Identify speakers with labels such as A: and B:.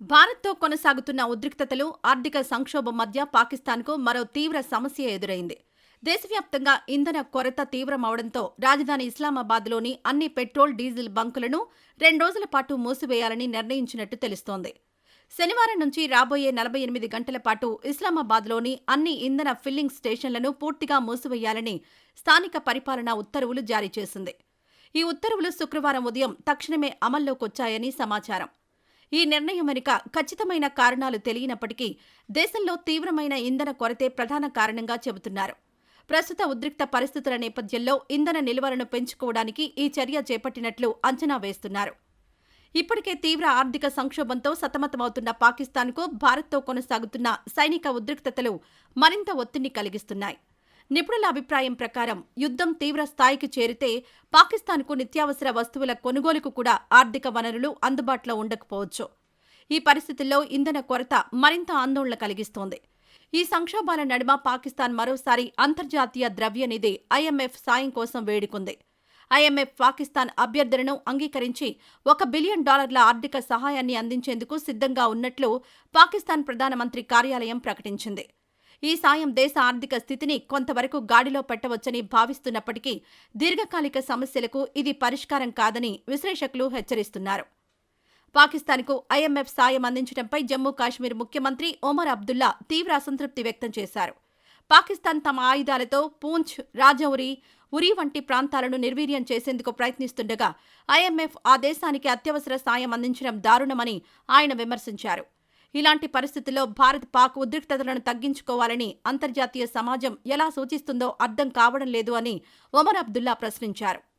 A: భారత్తో కొనసాగుతున్న ఉద్రిక్తతలు ఆర్థిక సంక్షోభం మధ్య పాకిస్తాన్కు మరో తీవ్ర సమస్య ఎదురైంది. దేశవ్యాప్తంగా ఇంధన కొరత తీవ్రమవడంతో రాజధాని ఇస్లామాబాద్లోని అన్ని పెట్రోల్ డీజిల్ బంకులను రెండు రోజుల పాటు మూసివేయాలని నిర్ణయించినట్టు తెలుస్తోంది. శనివారం నుంచి రాబోయే నలభై ఎనిమిది గంటల పాటు ఇస్లామాబాద్లోని అన్ని ఇంధన ఫిల్లింగ్ స్టేషన్లను పూర్తిగా మూసివేయాలని స్థానిక పరిపాలనా ఉత్తర్వులు జారీ చేసింది. ఈ ఉత్తర్వులు శుక్రవారం ఉదయం తక్షణమే అమల్లోకొచ్చాయని సమాచారం. ఈ నిర్ణయం వెనుక ఖచ్చితమైన కారణాలు తెలియనప్పటికీ దేశంలో తీవ్రమైన ఇంధన కొరతే ప్రధాన కారణంగా చెబుతున్నారు. ప్రస్తుత ఉద్రిక్త పరిస్థితుల నేపథ్యంలో ఇంధన నిల్వలను పెంచుకోవడానికి ఈ చర్య చేపట్టినట్లు అంచనా వేస్తున్నారు. ఇప్పటికే తీవ్ర ఆర్థిక సంక్షోభంతో సతమతమవుతున్న పాకిస్తాన్కు భారత్తో కొనసాగుతున్న సైనిక ఉద్రిక్తతలు మరింత ఒత్తిడిని కలిగిస్తున్నాయి. నిపుణుల అభిప్రాయం ప్రకారం యుద్ధం తీవ్ర స్థాయికి చేరితే పాకిస్తాన్కు నిత్యావసర వస్తువుల కొనుగోలుకు కూడా ఆర్థిక వనరులు అందుబాటులో ఉండకపోవచ్చు. ఈ పరిస్థితుల్లో ఇంధన కొరత మరింత ఆందోళన కలిగిస్తోంది. ఈ సంక్షోభాల నడుమ పాకిస్తాన్ మరోసారి అంతర్జాతీయ ద్రవ్యనిధి ఐఎంఎఫ్ సాయం కోసం వేడుకుంది. ఐఎంఎఫ్ పాకిస్తాన్ అభ్యర్థనను అంగీకరించి ఒక బిలియన్ డాలర్ల ఆర్థిక సహాయాన్ని అందించేందుకు సిద్ధంగా ఉన్నట్లు పాకిస్తాన్ ప్రధానమంత్రి కార్యాలయం ప్రకటించింది. ఈ సాయం దేశ ఆర్థిక స్థితిని కొంతవరకు గాడిలో పెట్టవచ్చని భావిస్తున్నప్పటికీ దీర్ఘకాలిక సమస్యలకు ఇది పరిష్కారం కాదని విశ్లేషకులు హెచ్చరిస్తున్నారు. పాకిస్తాన్కు ఐఎంఎఫ్ సాయం అందించడంపై జమ్మూ కాశ్మీర్ ముఖ్యమంత్రి ఒమర్ అబ్దుల్లా తీవ్ర అసంతృప్తి వ్యక్తం చేశారు. పాకిస్తాన్ తమ ఆయుధాలతో పూంచ్ రాజౌరి ఉరి వంటి ప్రాంతాలను నిర్వీర్యం చేసేందుకు ప్రయత్నిస్తుండగా ఐఎంఎఫ్ ఆ దేశానికి అత్యవసర సాయం అందించడం దారుణమని ఆయన విమర్శించారు. ఇలాంటి పరిస్థితుల్లో భారత్ పాక్ ఉద్రిక్తతలను తగ్గించుకోవాలని అంతర్జాతీయ సమాజం ఎలా సూచిస్తుందో అర్థం కావడం లేదు అని ఒమర్ అబ్దుల్లా ప్రశ్నించారు.